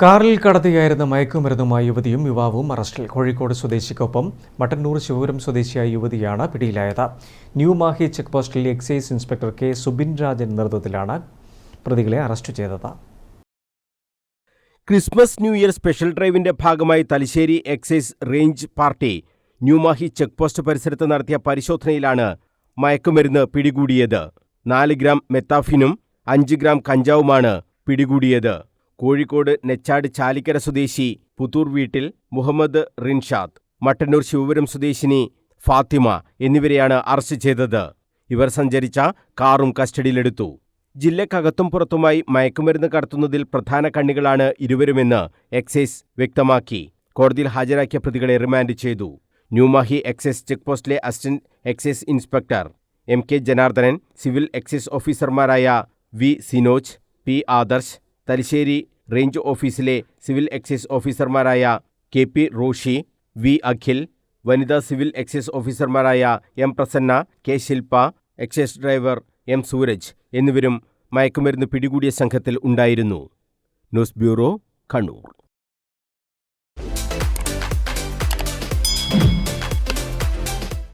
കാറിൽ കടത്തിയായിരുന്ന മയക്കുമരുന്നുമായി യുവതിയും യുവാവും അറസ്റ്റിൽ. കോഴിക്കോട് സ്വദേശിക്കൊപ്പം മട്ടന്നൂർ ശിവപുരം സ്വദേശിയായ യുവതിയാണ് പിടിയിലായത്. ന്യൂ മാഹി ചെക്ക് പോസ്റ്റിൽ excise inspector K. Subin Rajan നേതൃത്വത്തിലാണ് പ്രതികളെ അറസ്റ്റ് ചെയ്തത്. ക്രിസ്മസ് ന്യൂ ഇയർ സ്പെഷ്യൽ ഡ്രൈവിന്റെ ഭാഗമായി Thalassery excise range party New Mahi check post പരിസരത്ത് നടത്തിയ പരിശോധനയിലാണ് മയക്കുമരുന്ന് പിടികൂടിയത്. നാല് ഗ്രാം മെത്താഫിനും അഞ്ച് ഗ്രാം കഞ്ചാവുമാണ് പിടികൂടിയത്. കോഴിക്കോട് നെച്ചാട് ചാലിക്കര സ്വദേശി പുത്തൂർ വീട്ടിൽ മുഹമ്മദ് റിൻഷാദ് മട്ടന്നൂർ ശിവപുരം സ്വദേശിനി ഫാത്തിമ എന്നിവരെയാണ് അറസ്റ്റ് ചെയ്തത്. ഇവർ സഞ്ചരിച്ച കാറും കസ്റ്റഡിയിലെടുത്തു. ജില്ലക്കകത്തും പുറത്തുമായി മയക്കുമരുന്ന് കടത്തുന്നതിൽ പ്രധാന കണ്ണികളാണ് ഇരുവരുമെന്ന് എക്സൈസ് വ്യക്തമാക്കി. കോടതിയിൽ ഹാജരാക്കിയ പ്രതികളെ റിമാൻഡ് ചെയ്തു. New Mahe excise check പോസ്റ്റിലെ assistant excise inspector M K Janardhanan civil excise ഓഫീസർമാരായ V Sinoj P Adarsh Thalassery range ഓഫീസിലെ സിവിൽ എക്സൈസ് ഓഫീസർമാരായ K P Roshi V Akhil വനിതാ സിവിൽ എക്സൈസ് ഓഫീസർമാരായ M Prasanna K Shilpa excise driver M Suraj എന്നിവരും മയക്കുമരുന്ന് പിടികൂടിയ സംഘത്തിൽ ഉണ്ടായിരുന്നു. News bureau Kannur.